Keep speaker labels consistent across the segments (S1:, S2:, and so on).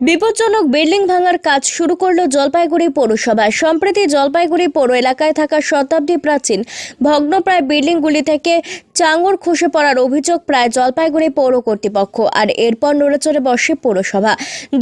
S1: বিপজ্জনক বিল্ডিং ভাঙার কাজ শুরু করল জলপাইগুড়ি পৌরসভা। সম্প্রতি জলপাইগুড়ি পৌর এলাকায় থাকা শতাব্দী প্রাচীন ভগ্নপ্রায় বিল্ডিংগুলি থেকে চাঙর খসে পড়ার অভিযোগ প্রায় জলপাইগুড়ি পৌর কর্তৃপক্ষ, আর এরপর নড়েচড়ে বসে পৌরসভা।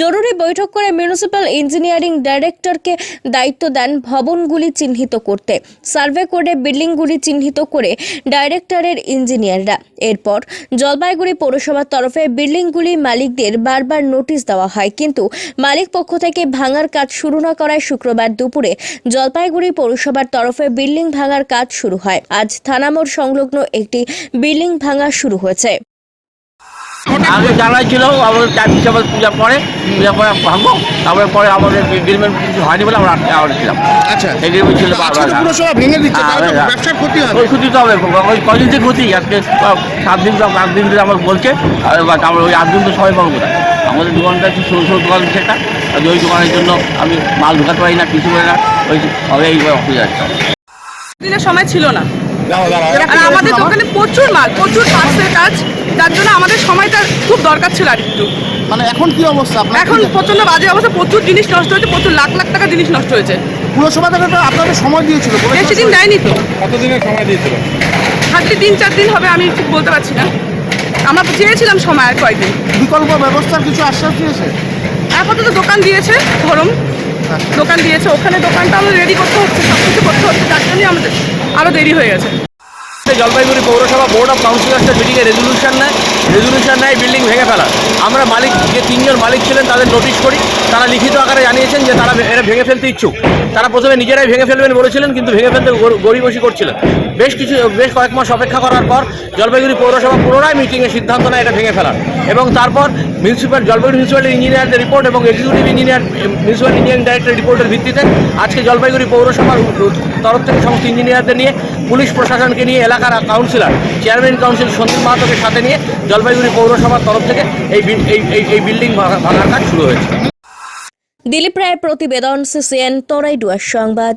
S1: জরুরি বৈঠক করে মিউনিসিপ্যাল ইঞ্জিনিয়ারিং ডাইরেক্টরকে দায়িত্ব দেন ভবনগুলি চিহ্নিত করতে। সার্ভে করে বিল্ডিংগুলি চিহ্নিত করে ডাইরেক্টরের ইঞ্জিনিয়াররা। এরপর জলপাইগুড়ি পৌরসভার তরফে বিল্ডিংগুলি মালিকদের বারবার নোটিশ দেওয়া হয়, কিন্তু মালিক পক্ষ থেকে ভাঙার কাজ শুরু না করায় শুক্রবার দুপুরে জলপাইগুড়ি পৌরসভার তরফে বিল্ডিং ভাঙার কাজ শুরু হয়। আজ থানামোড় সংলগ্ন একটি বিল্ডিং ভাঙা শুরু হয়েছে।
S2: আগে জানাই ছিল আমাদের চার হিসাবে পূজা পরে পূজা পরে ভাঙবো তারপরে পরে আমাদের এগ্রিমেন্ট কিছু হয়নি বলে আমরা আটকে আটকে ছিলাম।
S3: আচ্ছা
S2: এগ্রিমেন্ট ছিল
S3: ভেঙে দিচ্ছে তো
S2: হ্যাঁ,
S3: ব্যবসার ক্ষতি হবে।
S2: ওই ক্ষতি তো হবে ওই কদিন থেকে ক্ষতি আজকে সাত দিন তো আট দিন ধরে আমার বলছে আর আমরা ওই আট দিন তো সবাই পাবো কোথায়? আমাদের দোকানটা একটু ছোটো ছোটো দোকান সেটা আর ওই দোকানের জন্য আমি মাল ঢোকাতে পারি না কিছু পারি না ওই হবে এই অসুবিধা
S4: দিনের সময় ছিল না। আর আমাদের। দোকানে প্রচুর মাল প্রচুর পার্সেল কাজ যার জন্য আমাদের সময়টা খুব দরকার ছিল আর একটু
S3: মানে এখন কি অবস্থা? আপনার
S4: এখন প্রচণ্ড বাজে অবস্থা প্রচুর জিনিস নষ্ট হয়েছে প্রচুর লাখ লাখ টাকা জিনিস নষ্ট হয়েছে।
S3: পুরসভা থেকে তো আপনাদের সময় দিয়েছিল
S4: বেশি দিন দেয়নি তো।
S5: কতদিনের সময় দিয়েছিল?
S4: হার্ডলি তিন চার দিন হবে আমি ঠিক বলতে পারছি না। আমরা চেয়েছিলাম সময় আর কয়েকদিন।
S3: বিকল্প ব্যবস্থার কিছু আশ্বাস দিয়েছে?
S4: আপাতত দোকান দিয়েছে ধরুন। দোকান দিয়েছে ওখানে দোকানটা আমাদের রেডি করতে হচ্ছে সব কিছু করতে হচ্ছে আরও দেরি হয়ে গেছে।
S2: জলপাইগুড়ি পৌরসভা বোর্ড অফ কাউন্সিলার্সের মিটিংয়ে রেজলিউশন নেয়। রেজলিউশন নেয় বিল্ডিং ভেঙে ফেলা আমরা মালিক, যে তিনজন মালিক ছিলেন, তাদের নোটিশ করি। তারা লিখিত আকারে জানিয়েছেন যে তারা এরা ভেঙে ফেলতে ইচ্ছুক। তারা প্রথমে নিজেরাই ভেঙে ফেলবেন বলেছিলেন, কিন্তু ভেঙে ফেলতে গরিবসি করছিলেন। বেশ কিছু, বেশ কয়েক মাস অপেক্ষা করার পর জলপাইগুড়ি পৌরসভা পুনরায় মিটিংয়ে সিদ্ধান্ত নেয় এটা ভেঙে ফেলার। এবং তারপর মিউনিসিপ্যাল জলপাইগুড়ি মিউনিসিপ্যাল ইঞ্জিনিয়ারদের রিপোর্ট এবং executive engineer municipal engineering director রিপোর্টের ভিত্তিতে আজকে জলপাইগুড়ি পৌরসভার তরফ থেকে সমস্ত ইঞ্জিনিয়ারদের নিয়ে, পুলিশ প্রশাসনকে নিয়ে, এলাকার কাউন্সিলর চেয়ারম্যান কাউন্সিল সন্দীপ মাহাতোকে সাথে নিয়ে জলপাইগুড়ি পৌরসভার তরফ থেকে এই- এই বিল্ডিং ভাঙার কাজ শুরু হয়েছে।
S1: দিলীপ রায়ের প্রতিবেদন, সিসিএন তরাইডুয়ার সংবাদ।